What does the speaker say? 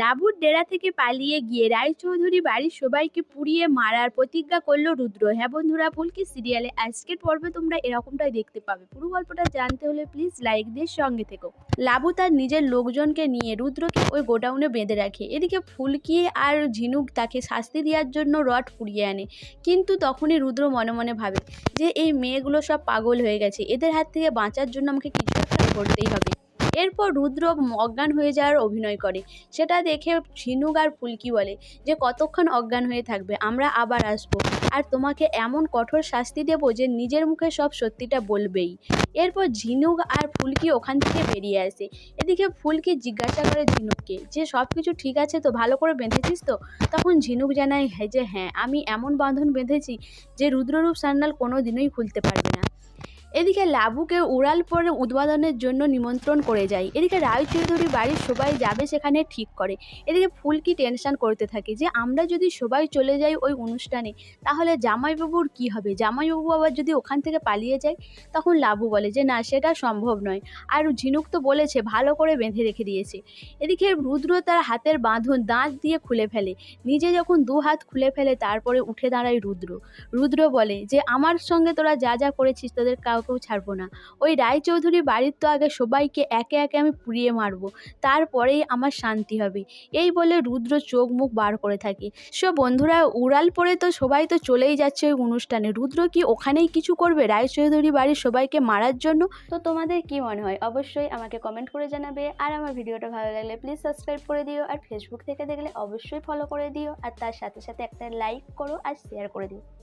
লাবুর ডেরা থেকে পালিয়ে গিয়ে রায়চৌধুরী বাড়ির সবাইকে পুড়িয়ে মারার প্রতিজ্ঞা করল রুদ্র। হ্যাঁ বন্ধুরা, ফুলকি সিরিয়ালে আজকের পর্বে তোমরা এরকমটাই দেখতে পাবে। পুরো গল্পটা জানতে হলে প্লিজ লাইক দিয়ে সঙ্গে থেকো। লাবু তার নিজের লোকজনকে নিয়ে রুদ্রকে ওই গোডাউনে বেঁধে রাখে। এদিকে ফুলকি আর ঝিনুক তাকে শাস্তি দেওয়ার জন্য রড পুড়িয়ে আনে। কিন্তু তখনই রুদ্র মনে মনে ভাবে যে এই মেয়েগুলো সব পাগল হয়ে গেছে। এদের হাত থেকে বাঁচার জন্য আমাকে কিছু একটা করতেই হবে। এরপর রুদ্র অজ্ঞান হয়ে যাওয়ার অভিনয় করে। সেটা দেখে ঝিনুক আর ফুলকি বলে যে, কতক্ষণ অজ্ঞান হয়ে থাকবে? আমরা আবার আসব। আর তোমাকে এমন কঠোর শাস্তি দেবো যে, নিজের মুখে সব সত্যিটা বলবেই। এরপর ঝিনুক আর ফুলকি ওখান থেকে বেরিয়ে আসে। এদিকে ফুলকি জিজ্ঞাসা করে ঝিনুককে যে, সব কিছু ঠিক আছে তো? ভালো করে বেঁধেছিস তো? তখন ঝিনুক জানায় হ্যাঁ যে হ্যাঁ আমি এমন বাঁধন বেঁধেছি যে, রুদ্ররূপ সান্যাল কোনো দিনই খুলতে পারবে না। এদিকে লাবুকে উড়াল পরে উদ্বোধনের জন্য নিমন্ত্রণ করে যায়। এদিকে রায়চৌধুরী বাড়ির সবাই যাবে সেখানে ঠিক করে। এদিকে ফুলকি টেনশন করতে থাকে যে, আমরা যদি সবাই চলে যাই ওই অনুষ্ঠানে, তাহলে জামাইবাবুর কি হবে? জামাইবাবু আবার যদি ওখান থেকে পালিয়ে যায়, তখন লাবু বলে যে, না, সেটা সম্ভব নয়। আর ঝিনুক তো বলেছে, ভালো করে বেঁধে রেখে দিয়েছে। এদিকে রুদ্র তার হাতের বাঁধন দাঁত দিয়ে খুলে ফেলে। নিজে যখন দু হাত খুলে ফেলে, তারপরে উঠে দাঁড়ায় রুদ্র। রুদ্র বলে যে, আমার সঙ্গে তোরা যা যা করেছিস, তোদের কাউকেও ছাড়বো না। ওই রায়চৌধুরী বাড়ির তো আগে সবাইকে একে একে আমি পুড়িয়ে মারবো। তারপরেই আমার শান্তি হবে। এই বলে রুদ্র চোখ মুখ বার করে থাকে। সো বন্ধুরা, উড়াল পরে তো সবাই তো চলেই যাচ্ছে ওই অনুষ্ঠানে। রুদ্র কি ওখানেই কিছু করবে রায়চৌধুরী বাড়ির সবাইকে মারার জন্য? তো তোমাদের কি মনে হয়? অবশ্যই আমাকে কমেন্ট করে জানাবে। আর আমার ভিডিওটা ভালো লাগলে প্লিজ সাবস্ক্রাইব করে দিও। আর ফেসবুক থেকে দেখলে অবশ্যই ফলো করে দিও। আর তার সাথে সাথে একটা লাইক করো আর শেয়ার করে দিও।